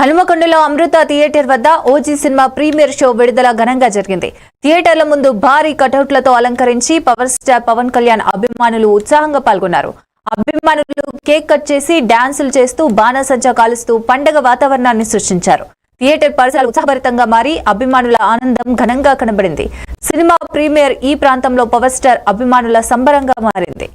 హనుమకొండలో Amrutha theatre వద్ద OG cinema premiere show విడుదల ఘనంగా జరిగింది. థియేటర్ల ముందు భారీ కటౌట్లతో అలంకరించి పవర్ స్టార్ పవన్ కళ్యాణ్ అభిమానులు ఉత్సాహంగా పాల్గొన్నారు. అభిమానులు కేక్ కట్ చేసి డాన్సులు చేస్తూ బాణసంచా కాలుస్తూ పండగ వాతావరణాన్ని సృష్టించారు. థియేటర్ పరిసరాలు ఉత్సాహభరితంగా మారి అభిమానుల ఆనందం ఘనంగా కనబడింది. సినిమా ప్రీమియర్ ఈ ప్రాంతంలో పవర్ స్టార్ అభిమానుల సంబరంగా మారింది.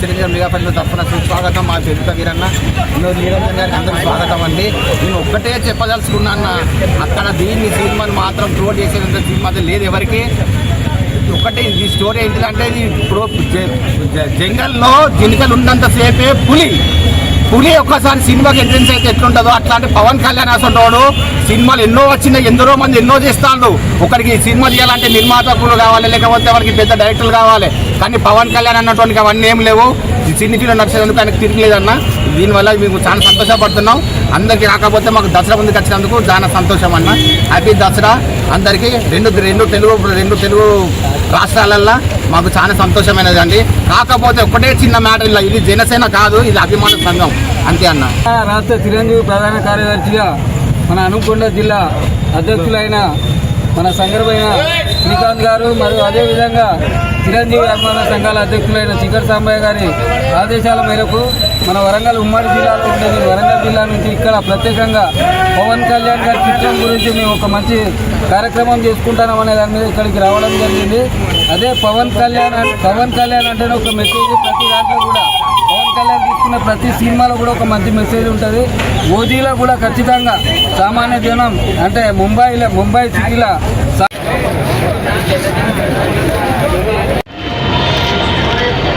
కళ్యాణ్ తరఫున చిరంజీవి మెగాపల్లి తరఫున సుస్వాగతం మా తెలుగు వీరన్న. ఇందులో నీరంజన్ గారికి అందరూ స్వాగతం అండి. నేను ఒక్కటే చెప్పదలుచుకున్నా అక్కడ దీన్ని సినిమాని మాత్రం క్రియేట్ చేసేంత సినిమా లేదు ఎవరికి. ఒకటి ఈ స్టోరీ ఏంటిదంటే ఇది ఇప్పుడు జ- జంగల్లో జింకలు ఉన్నంతసేపే పులి. పులి ఒక్కసారి సినిమాకి ఎంట్రెన్స్ అయితే ఎట్లుంటుందో అట్లాంటి పవన్ కళ్యాణ్ అసలు సినిమాలు ఎన్నో వచ్చినాయి ఎందరో మంది ఎన్నో చేస్తాడు ఒకరికి సినిమా తీయాలంటే నిర్మాతకులు కావాలి లేకపోతే వారికి పెద్ద డైరెక్టర్లు కావాలి. కానీ పవన్ కళ్యాణ్ అన్నటువంటి అవన్నీ ఏం లేవు. ఈ చిన్న ఫీల్డ్ నడిచేందుకు ఆయనకు తిరగలేదన్న. దీనివల్ల మేము చాలా సంతోషపడుతున్నాం. అందరికీ రాకపోతే మాకు దసరా ముందుకు వచ్చినందుకు చాలా సంతోషం అన్న. హ్యాపీ దసరా. అందరికీ రెండు రెండు తెలుగు రెండు తెలుగు రాష్ట్రాలల్లో మాకు చాలా సంతోషమైనది అండి. కాకపోతే ఒకటే చిన్న మ్యాటర్ ఇలా ఇది జనసేన కాదు ఇది అభిమాన సంఘం. అంతే అన్న. రాష్ట్ర చిరంజీవి ప్రధాన కార్యదర్శిగా మన అనుకొండ జిల్లా అధ్యక్షులైన మన సంగరమైన శ్రీకాంత్ గారు మరియు అదేవిధంగా చిరంజీవి అభిమాన సంఘాల అధ్యక్షులైన శిఖర్ సాంబయ్య గారి ఆదేశాల మేరకు మన వరంగల్ ఉమ్మడి జిల్లాలో ఉండేది వరంగల్ జిల్లా నుంచి ఇక్కడ ప్రత్యేకంగా పవన్ కళ్యాణ్ గారి చిత్రం గురించి మేము ఒక మంచి కార్యక్రమం చేసుకుంటాం అనే దాని మీద ఇక్కడికి రావడం జరిగింది. అదే పవన్ కళ్యాణ్ పవన్ కళ్యాణ్ అంటేనే ఒక మెసేజ్ ప్రతి దాంట్లో కూడా. పవన్ కళ్యాణ్ తీసుకున్న ప్రతి సినిమాలో కూడా ఒక మంచి మెసేజ్ ఉంటుంది. ఓజీలో కూడా ఖచ్చితంగా సామాన్య జనం అంటే ముంబైలో ముంబై సిటీలో